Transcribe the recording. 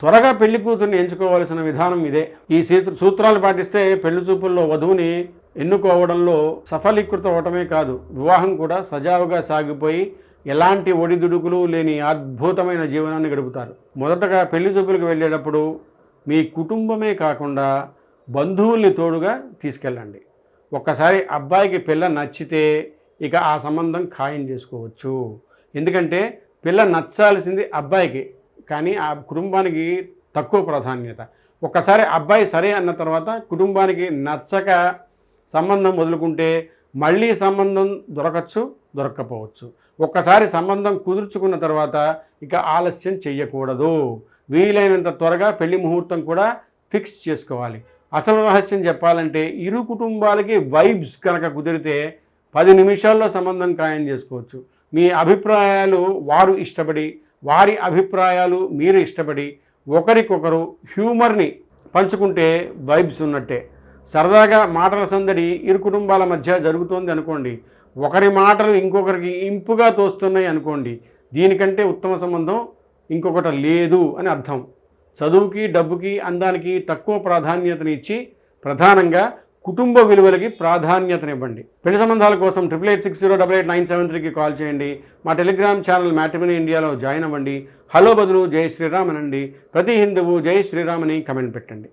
త్వరగా పెళ్ళి కూతుర్ని ఎంచుకోవాల్సిన విధానం ఇదే. ఈ సూత్రాలు పాటిస్తే పెళ్ళి చూపుల్లో వధువుని ఎన్నుకోవడంలో సఫలీకృత అవటమే కాదు. వివాహం కూడా సజావుగా సాగిపోయి ఎలాంటి ఒడిదుడుకులు లేని అద్భుతమైన జీవనాన్ని గడుపుతారు. మొదటగా పెళ్ళి చూపులకు వెళ్ళేటప్పుడు మీ కుటుంబమే కాకుండా బంధువుల్ని తోడుగా తీసుకెళ్ళండి. ఒక్కసారి అబ్బాయికి పిల్ల నచ్చితే ఇక ఆ సంబంధం ఖాయం చేసుకోవచ్చు. ఎందుకంటే పిల్ల నచ్చాల్సింది అబ్బాయికి. కానీ ఆ కుటుంబానికి తక్కువ ప్రాధాన్యత. ఒక్కసారి అబ్బాయి సరే అన్న తర్వాత కుటుంబానికి నచ్చక సంబంధం వదులుకుంటే మళ్ళీ సంబంధం దొరకచ్చు దొరక్కపోవచ్చు. ఒక్కసారి సంబంధం కుదుర్చుకున్న తర్వాత ఇక ఆలస్యం చెయ్యకూడదు. వీలైనంత త్వరగా పెళ్ళి ముహూర్తం కూడా ఫిక్స్ చేసుకోవాలి. అసలు రహస్యం చెప్పాలంటే ఇరు కుటుంబాలకి వైబ్స్ కనుక కుదిరితే పది నిమిషాల్లో సంబంధం ఖాయం చేసుకోవచ్చు. మీ అభిప్రాయాలు వారు ఇష్టపడి వారి అభిప్రాయాలు మీరు ఇష్టపడి ఒకరికొకరు హ్యూమర్ని పంచుకుంటే వైబ్స్ ఉన్నట్టే. సరదాగా మాటల సందడి ఇరు కుటుంబాల మధ్య జరుగుతోంది అనుకోండి. ఒకరి మాటలు ఇంకొకరికి ఇంపుగా తోస్తున్నాయి అనుకోండి. దీనికంటే ఉత్తమ సంబంధం ఇంకొకటి లేదు అని అర్థం. చదువుకి డబ్బుకి అందానికి తక్కువ ప్రాధాన్యతనిచ్చి ప్రధానంగా కుటుంబ విలువలకి ప్రాధాన్యతనివ్వండి. పెళ్ళి సంబంధాల కోసం triple eight six zero double eight nine seven త్రీకి కాల్ చేయండి. మా టెలిగ్రామ్ ఛానల్ మ్యాట్రిమనీ ఇండియాలో జాయిన్ అవ్వండి. హలో బదులు జై శ్రీరామ్ అనండి ప్రతి హిందువు జై శ్రీరామ్ అని కమెంట్ పెట్టండి.